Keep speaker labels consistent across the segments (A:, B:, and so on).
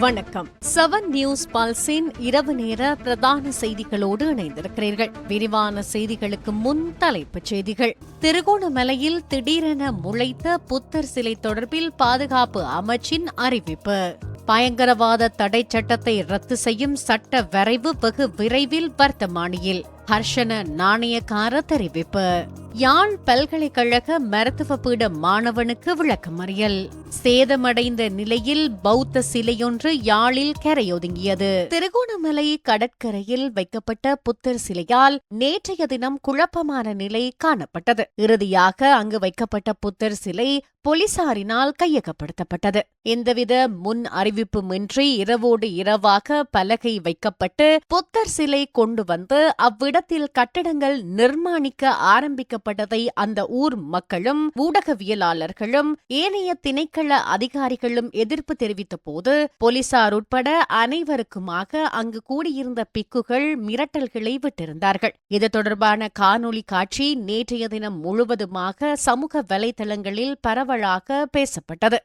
A: வணக்கம். Seven news பால்சின் இரவு நேர பிரதான செய்திகளோடு இணைந்திருக்கிறீர்கள். விரிவான செய்திகளுக்கு முன் தலைப்புச் செய்திகள். திருகோணமலையில் திடீரென முளைத்த புத்தர் சிலை தொடர்பில் பாதுகாப்பு அமைச்சின் அறிவிப்பு. பயங்கரவாத தடை சட்டத்தை ரத்து செய்யும் சட்ட வரைவு வெகு விரைவில் வர்த்தமானியில். ஹர்ஷன நாணயக்கார தெரிவிப்பு. யாழ் பல்கலைக்கழக மருத்துவ பீட மாணவனுக்கு விளக்கமறியல். சேதமடைந்த நிலையில் பௌத்த சிலையொன்று யாழில் கரையொதுங்கியது. திருகோணமலை கடற்கரையில் வைக்கப்பட்ட புத்தர் சிலையால் நேற்றைய தினம் குழப்பமான நிலை காணப்பட்டது. இறுதியாக அங்கு வைக்கப்பட்ட புத்தர் சிலை போலீசாரினால் கையகப்படுத்தப்பட்டது. எந்தவித முன் அறிவிப்புமின்றி இரவோடு இரவாக பலகை வைக்கப்பட்டு புத்தர் சிலை கொண்டு வந்து அவ்விடத்தில் கட்டடங்கள் நிர்மாணிக்க ஆரம்பிக்க ஆரம்பிக்கப்பட்டதை அந்த ஊர் மக்களும் ஊடகவியலாளர்களும் ஏனைய திணைக்கள அதிகாரிகளும் எதிர்ப்பு தெரிவித்த போது போலீசார் உட்பட அனைவருக்குமாக அங்கு கூடியிருந்த பிக்குகள் மிரட்டல்களை விட்டிருந்தார்கள். இது தொடர்பான காணொலி காட்சி நேற்றைய தினம் முழுவதுமாக சமூக வலைதளங்களில் பரவலாக பேசப்பட்டது.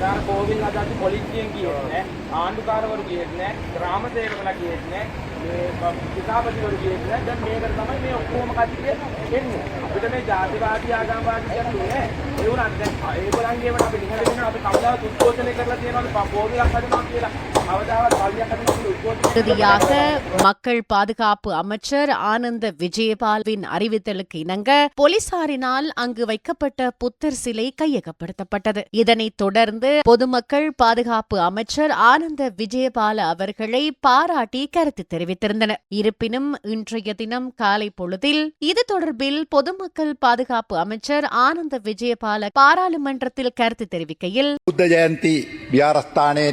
B: දාන කෝවිල් අදත් පොලිසියෙන් ගියෙත් නෑ ආණ්ඩුකාරවරු ගියෙත් නෑ ග්‍රාම සේවකලා ගියෙත් නෑ මේ පිතාපතිවරු ගියෙත් නෑ දැන් මේකට තමයි මේ ඔක්කොම කට්ටිය එන්නේ අපිට මේ ජාතිවාදී ආගම්වාදී කියන්නේ නෑ ඒ වුණත් දැන් ඒගොල්ලන්ගේම අපි නිහඬ වෙන අපි කවදාවත් උද්ඝෝෂණය කරලා තියෙනවද කෝවිලක් හදනවා කියලා
A: இறுதியாக மக்கள் பாதுகாப்பு அமைச்சர் ஆனந்த விஜயபால்வின் அறிவித்தலுக்கு இணங்க போலீசாரினால் அங்கு வைக்கப்பட்ட புத்தர் சிலை கையகப்படுத்தப்பட்டது. இதனைத் தொடர்ந்து பொதுமக்கள் பாதுகாப்பு அமைச்சர் ஆனந்த விஜயபால அவர்களை பாராட்டி கருத்து தெரிவித்திருந்தனர். இருப்பினும் இன்றைய தினம் காலை பொழுதில் இது தொடர்பில் பொதுமக்கள் பாதுகாப்பு அமைச்சர் ஆனந்த விஜயபால பாராளுமன்றத்தில் கருத்து தெரிவிக்கையில்
C: புத்த ஜெயந்தி வியாரஸ்தானே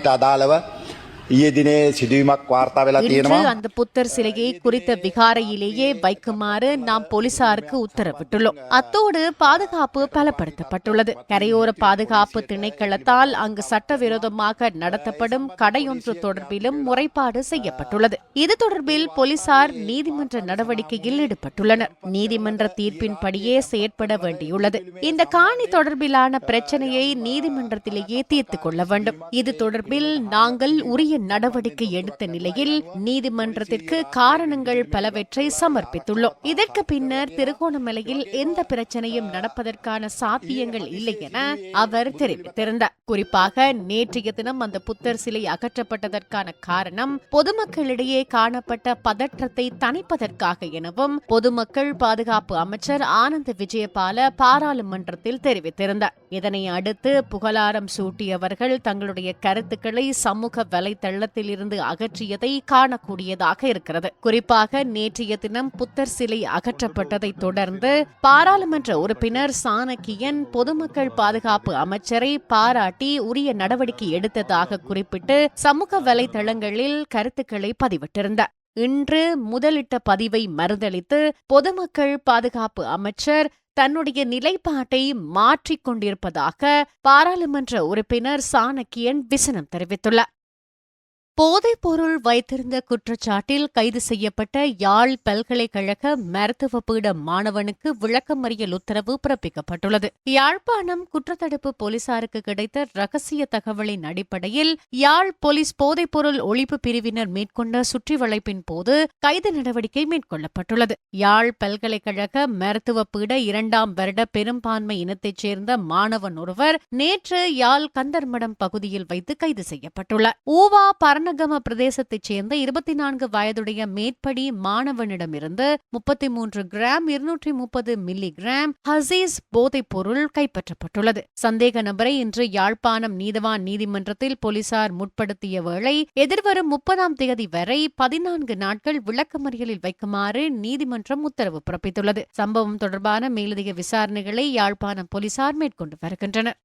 C: ඊයේ දිනේ සිදුවීමක් වාර්තා වෙලා
A: இன்று
C: තියෙනවා.
A: அந்த புத்தர் சிலையை குறித்த விகாரையிலேயே வைக்குமாறு நாம் போலீசாருக்கு உத்தரவிட்டுள்ளோம் அத்தோடு பாதுகாப்பு பலப்படுத்தப்பட்டுள்ளது கரையோர பாதுகாப்பு திணைக்களத்தால் அங்கு சட்டவிரோதமாக நடத்தப்படும் கடையொன்று தொடர்பிலும் முறைப்பாடு செய்யப்பட்டுள்ளது இது தொடர்பில் போலீசார் நீதிமன்ற நடவடிக்கையில் ஈடுபட்டுள்ளனர் நீதிமன்ற தீர்ப்பின்படியே செயற்பட வேண்டியுள்ளது இந்த காணி தொடர்பிலான பிரச்சனையை நீதிமன்றத்திலேயே தீர்த்துக் கொள்ள வேண்டும் இது தொடர்பில் நாங்கள் உரிய நடவடிக்கை எடுத்த நிலையில் நீதிமன்றத்திற்கு காரணங்கள் பலவற்றை சமர்ப்பித்துள்ளோம். இதற்கு பின்னர் திருகோணமலையில் எந்த பிரச்சனையும் நடப்பதற்கான சாத்தியங்கள் இல்லை என அவர் தெரிவித்திருந்தார். குறிப்பாக நேற்றைய தினம் அந்த புத்தர் சிலை அகற்றப்பட்டதற்கான காரணம் பொதுமக்களிடையே காணப்பட்ட பதற்றத்தை தணிப்பதற்காக எனவும் பொதுமக்கள் பாதுகாப்பு அமைச்சர் ஆனந்த் விஜயபால பாராளுமன்றத்தில் தெரிவித்திருந்தார். இதனை அடுத்து புகழாரம் சூட்டியவர்கள் தங்களுடைய கருத்துக்களை சமூக வலைதளத்தில் தள்ளத்திலிருந்து அகற்றியதை காணக்கூடியதாக இருக்கிறது. குறிப்பாக நேற்றைய தினம் புத்தர் சிலை அகற்றப்பட்டதை தொடர்ந்து பாராளுமன்ற உறுப்பினர் சாணக்கியன் பொதுமக்கள் பாதுகாப்பு அமைச்சரை பாராட்டி உரிய நடவடிக்கை எடுத்ததாக குறிப்பிட்டு சமூக வலைதளங்களில் கருத்துக்களை பதிவிட்டிருந்தார். இன்று முதலிட்ட பதிவை மறுதளித்து பொதுமக்கள் பாதுகாப்பு அமைச்சர் தன்னுடைய நிலைப்பாட்டை மாற்றிக் கொண்டிருப்பதாக பாராளுமன்ற உறுப்பினர் சாணக்கியன் விசனம் தெரிவித்துள்ளார். போதைப்பொருள் வைத்திருந்த குற்றச்சாட்டில் கைது செய்யப்பட்ட யாழ் பல்கலைக்கழக மருத்துவ பீட மாணவனுக்கு விளக்கமறியல் உத்தரவு பிறப்பிக்கப்பட்டுள்ளது. யாழ்ப்பாணம் குற்றத்தடுப்பு போலீசாருக்கு கிடைத்த ரகசிய தகவலின் அடிப்படையில் யாழ் போலீஸ் போதைப்பொருள் ஒழிப்பு பிரிவினர் மேற்கொண்ட சுற்றி வளைப்பின் போது கைது நடவடிக்கை மேற்கொள்ளப்பட்டுள்ளது. யாழ் பல்கலைக்கழக மருத்துவ பீட இரண்டாம் வருட பெரும்பான்மை இனத்தைச் சேர்ந்த மாணவன் ஒருவர் நேற்று யாழ் கந்தர்மடம் பகுதியில் வைத்து கைது செய்யப்பட்டுள்ளார். ஊவா பரணகம பிரதேசத்தைச் சேர்ந்த இருபத்தி நான்கு வயதுடைய மேற்படி மாணவனிடமிருந்து முப்பத்தி மூன்று கிராம் இருநூற்றி முப்பது மில்லி கிராம் ஹசீஸ் போதைப் பொருள் கைப்பற்றப்பட்டுள்ளது. சந்தேக நபரை இன்று யாழ்ப்பாணம் நீதவான் நீதிமன்றத்தில் போலீசார் முற்படுத்திய வேளை எதிர்வரும் முப்பதாம் தேதி வரை பதினான்கு நாட்கள் விளக்கமறியலில் வைக்குமாறு நீதிமன்றம் உத்தரவு பிறப்பித்துள்ளது. சம்பவம் தொடர்பான மேலதிக விசாரணைகளை யாழ்ப்பாணம் போலீசார் மேற்கொண்டு வருகின்றனர்.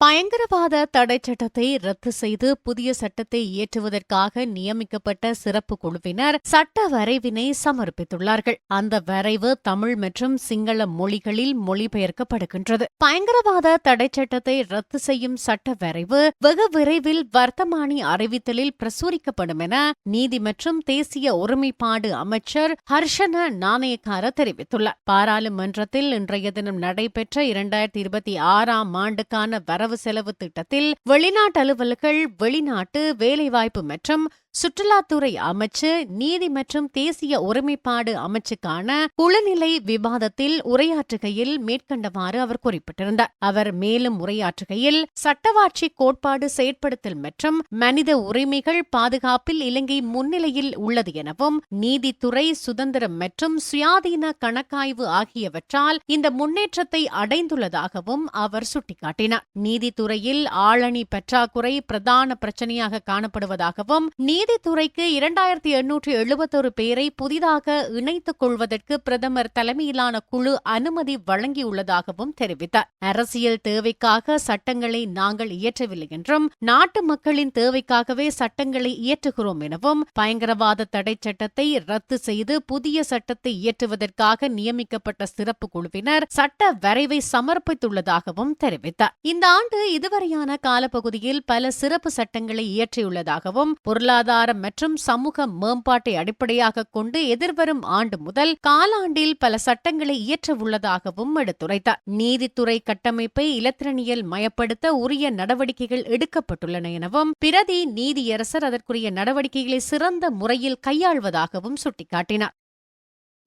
A: பயங்கரவாத தடை சட்டத்தை ரத்து செய்து புதிய சட்டத்தை இயற்றுவதற்காக நியமிக்கப்பட்ட சிறப்பு குழுவினர் சட்ட வரைவினை சமர்ப்பித்துள்ளார்கள். அந்த வரைவு தமிழ் மற்றும் சிங்கள மொழிகளில் மொழிபெயர்க்கப்படுகின்றது. பயங்கரவாத தடை சட்டத்தை ரத்து செய்யும் சட்ட வரைவு வெகு விரைவில் வர்த்தமானி அறிவித்தலில் பிரசுரிக்கப்படும் என நீதி மற்றும் தேசிய ஒருமைப்பாடு அமைச்சர் ஹர்ஷன நாணயக்கார தெரிவித்துள்ளார். பாராளுமன்றத்தில் இன்றைய தினம் நடைபெற்ற இரண்டாயிரத்தி இருபத்தி ஆறாம் ஆண்டுக்கான வரவு செலவு திட்டத்தில் வெளிநாட்டு அலுவல்கள் வெளிநாட்டு வேலைவாய்ப்பு மற்றும் சுற்றுலாத்துறை அமைச்சு நீதி மற்றும் தேசிய ஒருமைப்பாடு அமைச்சுக்கான குளநிலை விவாதத்தில் உரையாற்றுகையில் மேற்கண்டவாறு அவர் குறிப்பிட்டிருந்தார். அவர் மேலும் உரையாற்றுகையில் சட்டவாட்சி கோட்பாடு செயற்படுத்தல் மற்றும் மனித உரிமைகள் பாதுகாப்பில் இலங்கை முன்னிலையில் உள்ளது எனவும் நீதித்துறை சுதந்திரம் மற்றும் சுயாதீன கணக்காய்வு ஆகியவற்றால் இந்த முன்னேற்றத்தை அடைந்துள்ளதாகவும் அவர் சுட்டிக்காட்டினார். நீதித்துறையில் ஆளணி பற்றாக்குறை பிரதான பிரச்சனையாக காணப்படுவதாகவும் நீதித்துறைக்கு இரண்டாயிரத்தி எண்ணூற்று எழுபத்தொரு பேரை புதிதாக இணைத்துக் கொள்வதற்கு பிரதமர் தலைமையிலான குழு அனுமதி வழங்கியுள்ளதாகவும் தெரிவித்தார். அரசியல் தேவைக்காக சட்டங்களை நாங்கள் இயற்றவில்லை என்றும் நாட்டு மக்களின் தேவைக்காகவே சட்டங்களை இயற்றுகிறோம் எனவும் பயங்கரவாத தடை சட்டத்தை ரத்து செய்து புதிய சட்டத்தை இயற்றுவதற்காக நியமிக்கப்பட்ட சிறப்பு குழுவினர் சட்ட வரைவை சமர்ப்பித்துள்ளதாகவும் தெரிவித்தார். இந்த ஆண்டு இதுவரையான காலப்பகுதியில் பல சிறப்பு சட்டங்களை இயற்றியுள்ளதாகவும் பொருளாதார மற்றும் சமூக மேம்பாட்டை அடிப்படையாக கொண்டு எதிர்வரும் ஆண்டு முதல் காலாண்டில் பல சட்டங்களை இயற்றவுள்ளதாகவும் எடுத்துரைத்தார். நீதித்துறை கட்டமைப்பை இலத்திரனியல் மயப்படுத்த உரிய நடவடிக்கைகள் எடுக்கப்பட்டுள்ளன எனவும் பிரதி நீதியரசர் அதற்குரிய நடவடிக்கைகளை சிறந்த முறையில் கையாள்வதாகவும் சுட்டிக்காட்டினார்.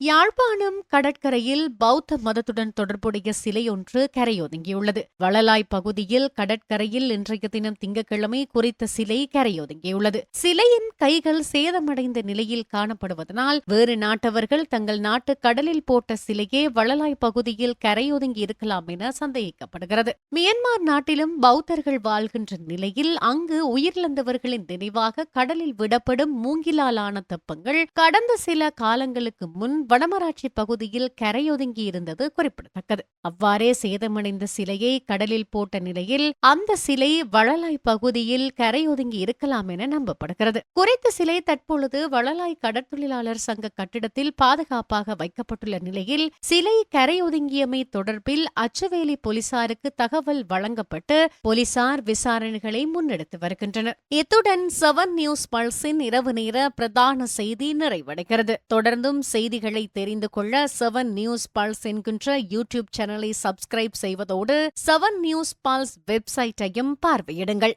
A: யாழ்ப்பாணம் கடற்கரையில் பௌத்த மதத்துடன் தொடர்புடைய சிலை ஒன்று கரையொதுங்கியுள்ளது. வளலாய் பகுதியில் கடற்கரையில் இன்றைய தினம் திங்கட்கிழமை குறித்த சிலை கரையொதுங்கியுள்ளது. சிலையின் கைகள் சேதமடைந்த நிலையில் காணப்படுவதனால் வேறு நாட்டவர்கள் தங்கள் நாட்டு கடலில் போட்ட சிலையே வளலாய் பகுதியில் கரையொதுங்கி இருக்கலாம் என சந்தேகிக்கப்படுகிறது. மியன்மார் நாட்டிலும் பௌத்தர்கள் வாழ்கின்ற நிலையில் அங்கு உயிரிழந்தவர்களின் நினைவாக கடலில் விடப்படும் மூங்கிலாலான தெப்பங்கள் கடந்த சில காலங்களுக்கு முன் வடமராட்சி பகுதியில் கரையொதுங்கி இருந்தது குறிப்பிடத்தக்கது. அவ்வாறே சேதமடைந்த சிலையை கடலில் போட்ட நிலையில் அந்த சிலை வளலாய் பகுதியில் கரையொதுங்கி இருக்கலாம் என நம்பப்படுகிறது. குறித்த சிலை தற்பொழுது வளலாய் கடற்தொழிலாளர் சங்க கட்டிடத்தில் பாதுகாப்பாக வைக்கப்பட்டுள்ள நிலையில் சிலை கரையொதுங்கியமை தொடர்பில் அச்சுவேலி போலீசாருக்கு தகவல் வழங்கப்பட்டு போலீசார் விசாரணைகளை முன்னெடுத்து வருகின்றனர். இத்துடன் செவன் நியூஸ் பல்ஸின் இரவு நேர பிரதான செய்தி நிறைவடைகிறது. தொடர்ந்தும் செய்திகளை செய்திகளை தெரிந்து கொள்ள செவன் நியூஸ் பல்ஸ் என்கின்ற யூடியூப் சேனலை சப்ஸ்கிரைப் செய்வதோடு செவன் நியூஸ் பல்ஸ் வெப்சைட்டையும் பார்வையிடுங்கள்.